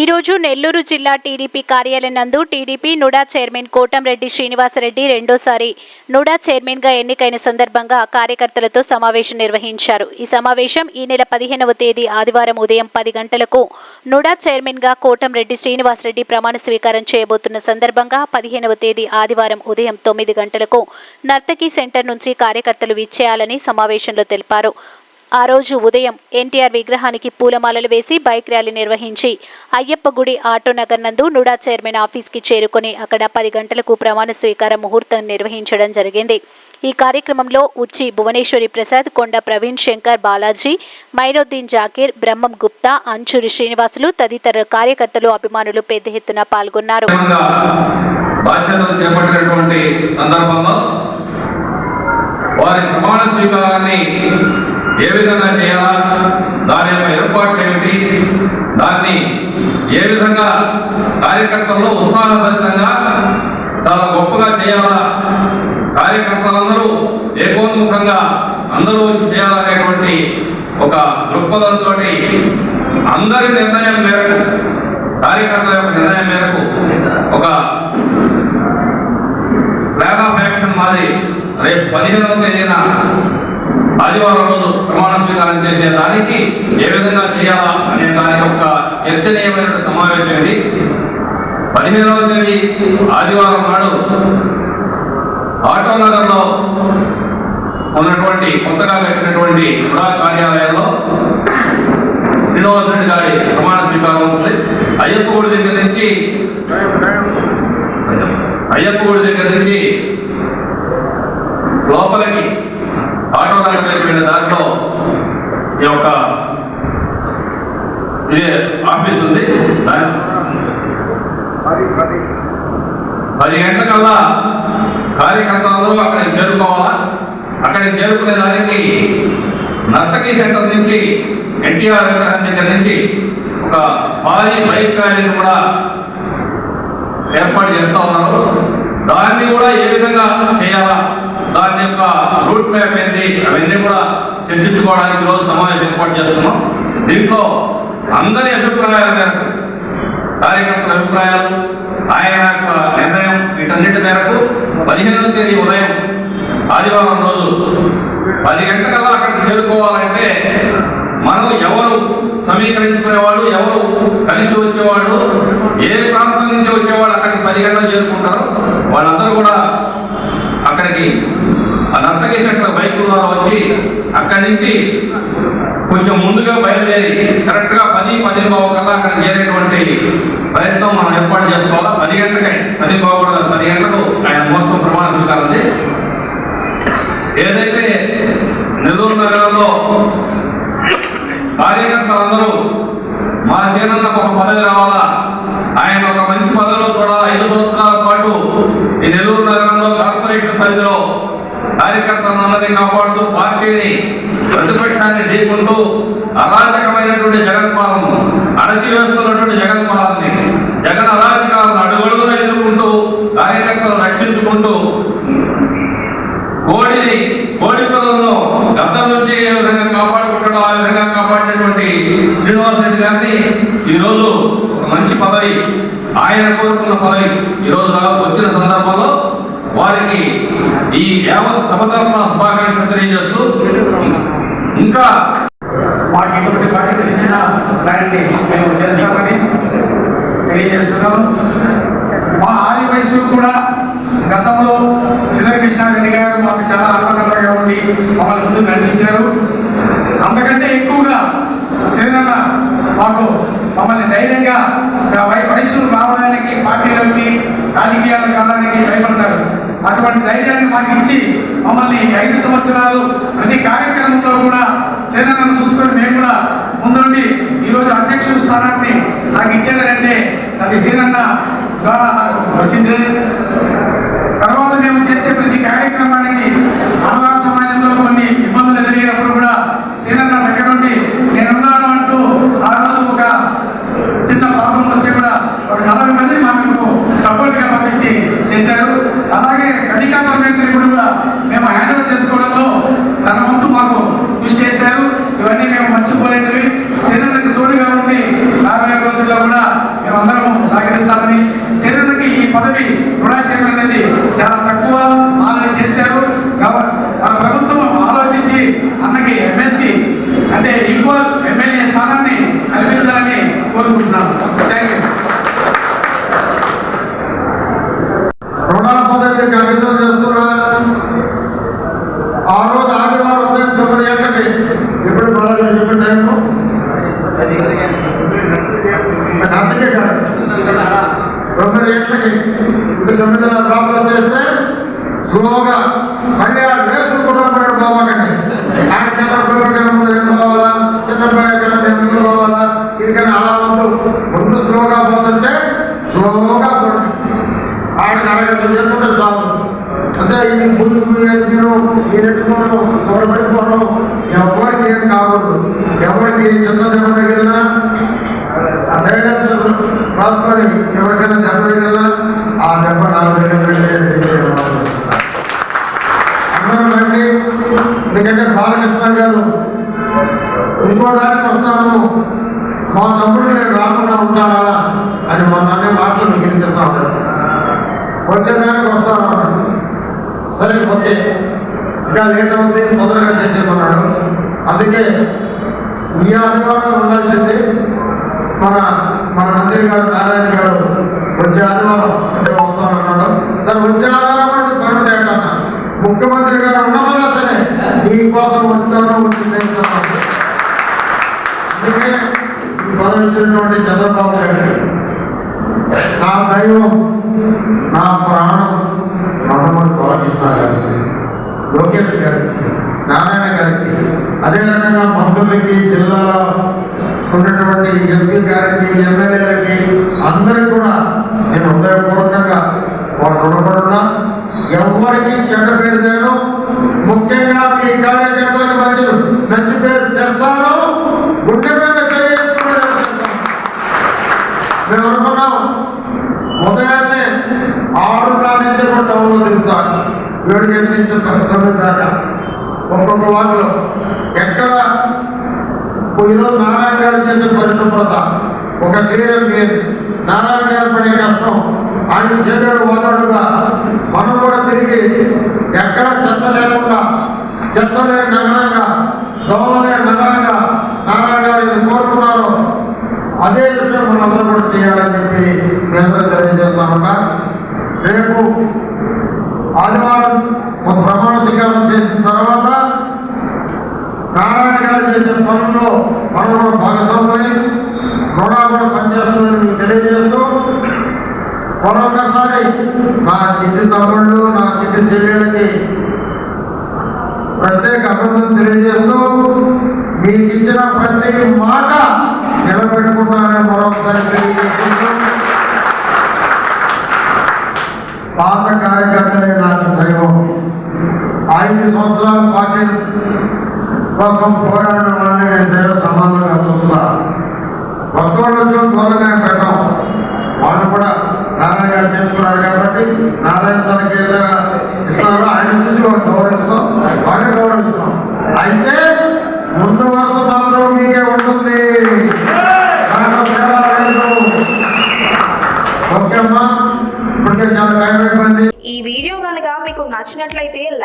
ఈరోజు నెల్లూరు జిల్లా టీడీపీ కార్యాలయం నందు TDP NUDA chairman Kotamreddy Srinivasa Reddy రెండోసారి నుడా చైర్మన్గా ఎన్నికైన సందర్భంగా కార్యకర్తలతో సమావేశం నిర్వహించారు. ఈ సమావేశం ఈ నెల పదిహేనవ తేదీ ఆదివారం ఉదయం పది గంటలకు నుడా చైర్మన్గా కోటంరెడ్డి శ్రీనివాసరెడ్డి ప్రమాణ స్వీకారం చేయబోతున్న సందర్భంగా పదిహేనవ తేదీ ఆదివారం ఉదయం తొమ్మిది గంటలకు నర్తకి సెంటర్ నుంచి కార్యకర్తలు విచ్చేయాలని సమావేశంలో తెలిపారు. ఆ రోజు ఉదయం ఎన్టీఆర్ విగ్రహానికి పూలమాలలు వేసి బైక్ ర్యాలీ నిర్వహించి అయ్యప్ప గుడి ఆటో నగర్ నందు నుడా చైర్మన్ ఆఫీస్కి చేరుకొని అక్కడ పది గంటలకు ప్రమాణ స్వీకార ముహూర్తం నిర్వహించడం జరిగింది. ఈ కార్యక్రమంలో ఉచ్చి భువనేశ్వరి ప్రసాద్ కొండ ప్రవీణ్ శంకర్ బాలాజీ మైరుద్దీన్ జాకీర్ బ్రహ్మం గుప్తా అంచూరి శ్రీనివాసులు తదితర కార్యకర్తలు అభిమానులు పెద్ద ఎత్తున పాల్గొన్నారు. బాధ్యతలు చేపట్టినటువంటి సందర్భంలో వారి ప్రమాణ స్వీకారాన్ని ఏ విధంగా చేయాలా? దాని యొక్క ఏర్పాట్లు ఏమిటి? దాన్ని ఏ విధంగా కార్యకర్తల్లో ఉత్సాహభరితంగా చాలా గొప్పగా చేయాలా? కార్యకర్తలందరూ ఏకోన్ముఖంగా అందరూ వచ్చి చేయాలనేటువంటి ఒక దృక్పథంతో అందరి నిర్ణయం మేరకు కార్యకర్తల యొక్క నిర్ణయం మేరకు ఒక ప్లాన్ ఆఫ్ యాక్షన్ మాది రేపు పదిహేనవ తేదీన ఆదివారం రోజు ప్రమాణ స్వీకారం చేసే దానికి ఏ విధంగా చేయాలా అనే దాని యొక్క చర్చనీయమైన సమావేశం ఇది. పదిహేనవ తేదీ ఆదివారం నాడు ఆటో నగర్లో ఉన్నటువంటి కొత్తగా కట్టినటువంటి హుడా కార్యాలయంలో శ్రీనివాస రెడ్డి గారి ప్రమాణ స్వీకారం ఉంది. అయ్యప్ప గుడి దగ్గర నుంచి అయ్యప్ప గుడి దగ్గర నుంచి లోపలికి ఆటో నగర్ దగ్గర వెళ్ళిన దాంట్లో ఈ యొక్క ఇదే ఆఫీస్ ఉంది. పది గంటలకల్లా కార్యకర్తలందరూ అక్కడికి చేరుకోవాలా? అక్కడికి చేరుకునే దానికి నర్తకీ సెంటర్ నుంచి ఎన్టీఆర్ విగ్రహం దగ్గర నుంచి ఒక భారీ బైక్ ర్యాలీని కూడా ఏర్పాటు చేస్తూ ఉన్నారు. దాన్ని కూడా ఏ విధంగా చేయాలా? దాని యొక్క రూట్ మ్యాప్ ఏంటి? అవన్నీ కూడా చర్చించుకోవడానికి ఈరోజు సమావేశం ఏర్పాటు చేస్తున్నాం. దీంట్లో అందరి అభిప్రాయాల మేరకు కార్యకర్తల అభిప్రాయాలు ఆయన యొక్క నిర్ణయం వీటన్నిటి మేరకు పదిహేనవ తేదీ ఉదయం ఆదివారం రోజు పది గంటకల్లా అక్కడికి చేరుకోవాలంటే మనం ఎవరు సమీకరించుకునేవాళ్ళు ఎవరు కలిసి వచ్చేవాళ్ళు ఏ ప్రాంతం నుంచి వచ్చేవాళ్ళు అక్కడికి పది గంటలు చేరుకుంటారో వాళ్ళందరూ కూడా అక్కడికి. ఆ అక్కడ బైక్ ద్వారా వచ్చి అక్కడి నుంచి కొంచెం ముందుగా బయలుదేరి కరెక్ట్గా పది పది బావు కల్లా అక్కడ చేరేటువంటి ప్రయత్నం మనం ఏర్పాటు చేసుకోవాలా? పది గంటలకే. పది బావు కూడా పది గంటలకు ఆయన ముహూర్తం ప్రమాణ స్వీకారం ఏదైతే నెల్లూరు నగరంలో కార్యకర్తలందరూ మా సేనన్నకు ఒక పదవి రావాలా ఆయన ఒక మంచి పదవిలో చూడాలా ఐదు సంవత్సరాల పాటు ఈ నెల్లూరు నగరంలో కార్పొరేషన్ పరిధిలో కార్యకర్తలందరినీ కాపాడుతూ పార్టీని ప్రతిపక్షాన్ని ఢీకుంటూ అరాజకమైనటువంటి జగన్ పాలన అణచివేస్తున్నటువంటి జగన్ పాలనని జగన్ అరాజకాలను అడుగడుగునా ఎదుర్కొంటూ కార్యకర్తలను రక్షించుకుంటూ కోడిని కోడి పిల్లలను గతం నుంచి ఏ విధంగా కాపాడుకుంటాడో ఆ విధంగా కాపాడినటువంటి శ్రీనివాస్ రెడ్డి గారిని ఈరోజు మంచి పదవి ఆయన కోరుకున్న పదవి ఈరోజు వచ్చిన సందర్భంలో వారికి ఈ యావత్ సభ తరఫున శుభాకాంక్షలు తెలియజేస్తూ ఇంకా మాకు ఎటువంటి బాధ్యత ఇచ్చిన దానిని మేము చేస్తామని తెలియజేస్తున్నాము మా ఆది వయసు కూడా గతంలో కృష్ణారెడ్డి గారు మాకు చాలా ఆనందంగా ఉండి మమ్మల్ని ముందు నడిపించారు. అంతకంటే ఎక్కువగా సేనన్న మాకు మమ్మల్ని ధైర్యంగా ఆ వయసు రావడానికి పార్టీలోకి రాజకీయాలకు రావడానికి భయపడతారు. అటువంటి ధైర్యాన్ని మాకు ఇచ్చి మమ్మల్ని ఈ ఐదు సంవత్సరాలు ప్రతి కార్యక్రమంలో కూడా సేనన్నను చూసుకొని మేము కూడా ముందుండి ఈరోజు అధ్యక్షుల స్థానాన్ని నాకు ఇచ్చారంటే అది సీనన్న ద్వారా నాకు వచ్చింది. తర్వాత మేము చేసే ప్రతి కార్యక్రమాన్ని ఆంధ్ర సమాజంలో కొన్ని ఇబ్బందులు ఎదురైనప్పుడు కూడా సీనన్న దగ్గర నుండి నేనున్నాను అంటూ ఆ రోజు ఒక చిన్న ప్రాబ్లం వస్తే కూడా ఒక నలభై మంది మాకు సపోర్ట్గా పంపించి చేశారు అలాగే కనికా పరమేశ్వరి కూడా మేము హ్యాండ్ ఓవర్ చేసుకోవడంలో తన వంతు మాకు కృషి చేశారు ఇవన్నీ మేము మర్చిపోలేనివి సేనలకు తోడుగా ఉండి రాబోయే రోజుల్లో కూడా మందికి అంకితం చేస్తున్నా ఆ రోజు ఆదివారం ఉదయం తొమ్మిది గంటలకి ఎప్పుడు బాగా చెప్పిన టైము అందుకే కాదు తొమ్మిది గంటలకి ఇప్పుడు చేస్తే స్లోగా మళ్ళీ ఆ డ్రెస్ కుటుంబం పోవాలండి ఆయన కన్నా కుటుంబం కన్నా ముందు నేను పోవాలా చిన్న కన్నా నేను ముందు పోవాలా అలా వద్దు ముందు స్లోగా పోతుంటే స్లోగా పోండి. ఆయన అరగంట చేసుకుంటే చాలు. అదే ఈ పుయ్యి పుయ్యాలి మీరు ఈ నెట్టుకోను ఒకటి పడిపోను ఎవరికి ఏం కావద్దు ఎవరికి చిన్న దెబ్బ తగిలినా సైలెన్స్ రాసుకొని ఎవరికైనా దెబ్బ తగిలినా ఆ దెబ్బ నా దగ్గర అందరూ రండి ఎందుకంటే బాలకృష్ణ గారు ఇంకో దానికి వస్తాము మా తమ్ముడికి నేను రాకుండా ఉంటానా అని మొన్న మాటలు మీకు వచ్చేదానికి వస్తాను సరే ఓకే ఇంకా లేట్ అవుతుంది తొందరగా చేసేమన్నాడు అందుకే ఈ ఆదివారం ఉండాల్సింది మన మన మంత్రి గారు నారాయణ గారు వచ్చే ఆదివారం అంటే వస్తానన్నాడు సరే వచ్చే ఆదివారం పర్మనెంట్ అన్న ముఖ్యమంత్రి గారు ఉండమన్నా సరే నీ కోసం వచ్చాను వచ్చి చేస్తాను అందుకే ఈ పదవి ఇచ్చినటువంటి చంద్రబాబు గారికి నా దైవం నా ప్రాణం మనమని బాలకృష్ణ గారికి లోకేష్ గారికి నారాయణ గారికి అదే రకంగా మంత్రులకి జిల్లాలో ఉన్నటువంటి ఈ ఎంపీ గారికి ఎమ్మెల్యేలకి అందరికి కూడా నేను హృదయపూర్వకంగా వాళ్ళు రుణపడున్నా. ఎవరికి చెడ్డ పేరు తేను? ముఖ్యంగా మీ కార్యకర్తలకు మంచి మంచి పేరు తెస్తాను. గుండె మీద మేము అనుకున్నాం ఉదయాన్నే ఆరున్నర నుంచి కూడా టౌన్లో తిరుగుతారు ఏడు గంటల నుంచి ప- తొమ్మిది దాకా. ఒక్కొక్క వాళ్ళు ఎక్కడ ఈరోజు నారాయణ గారు చేసే పరిశుభ్రత ఒక క్లియర్ క్లియర్ నారాయణ గారు పడే కష్టం ఆయన చేదోడు వాదోడుగా మనం కూడా తిరిగి ఎక్కడ చెత్త లేకుండా చెత్త లేని నగరంగా దోమ నగరంగా నారాయణ గారు ఇది కోరుకున్నారో అదే విషయం మనందరూ కూడా చేయాలని చెప్పి మీ తెలియజేస్తామన్నా రేపు ఆదివారం ప్రమాణ స్వీకారం చేసిన తర్వాత నారాయణ చేసిన పనుల్లో మనం కూడా భాగస్వాములై రుణా కూడా పనిచేస్తుందని మీకు తెలియజేస్తూ మరొకసారి నా చిట్టి తమ్ముళ్ళు నా చిట్టి చెల్లెళ్ళకి ప్రత్యేక అభినందన తెలియజేస్తూ మీకు ఇచ్చిన ప్రతి మాట నిలబెట్టుకుంటానని మరొకసారి తెలియజేస్తూ పాత కార్యకర్తలే నాకు దైవం. ఐదు సంవత్సరాలు పార్టీ కోసం పోరాడడం వాళ్ళని నేను దైవ సమానంగా చూస్తా కొత్త వచ్చిన దూరంగా కట్టం. వాళ్ళు కూడా నారాయణ గారు చేసుకున్నారు కాబట్టి నారాయణ సార్కి ఏదైనా ఇస్తున్నారో ఆయన చూసి వాళ్ళు గౌరవిస్తాం వాళ్ళని గౌరవిస్తాం. అయితే ముందు వరుస మాత్రం మీకే ఉంటుంది. ఓకే అమ్మా ఇప్పటికే చాలా టైం అయిపోయింది. ఈ వీడియో కనుక మీకు నచ్చినట్లయితే